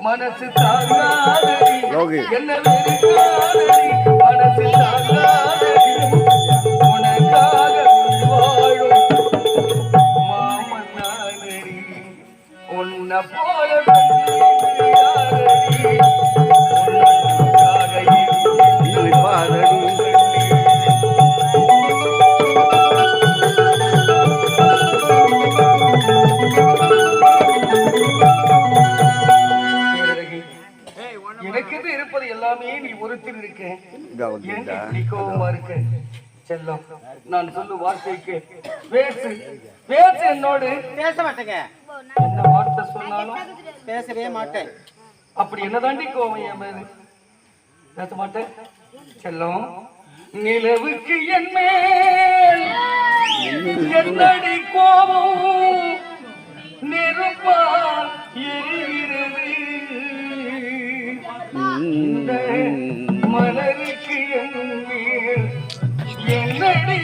மனசு தாங்காதடி. என்ன மனசு தாங்காதடி. உனக்காக வாழும் மாமன் உன்னை போல எனக்கு இருப்பது எல்லாமே நீ ஒருத்தர் இருக்க. கோவமா இருக்க? செல்லம் நான் சொல்லும் வார்த்தைக்கு பேசு. பேசு என்னோடு. பேச மாட்டேங்க. என்ன வார்த்தை சொன்னாலும் பேசவே மாட்டேன். அப்படி என்னதாண்டி கோவம் என் மேல? பேச மாட்டேன். செல்லம் நிலவுக்கு என் மேல் என்னடி கோபம்? நெருப்பா எரிகிறது இந்த மலருக்கு என் மேல்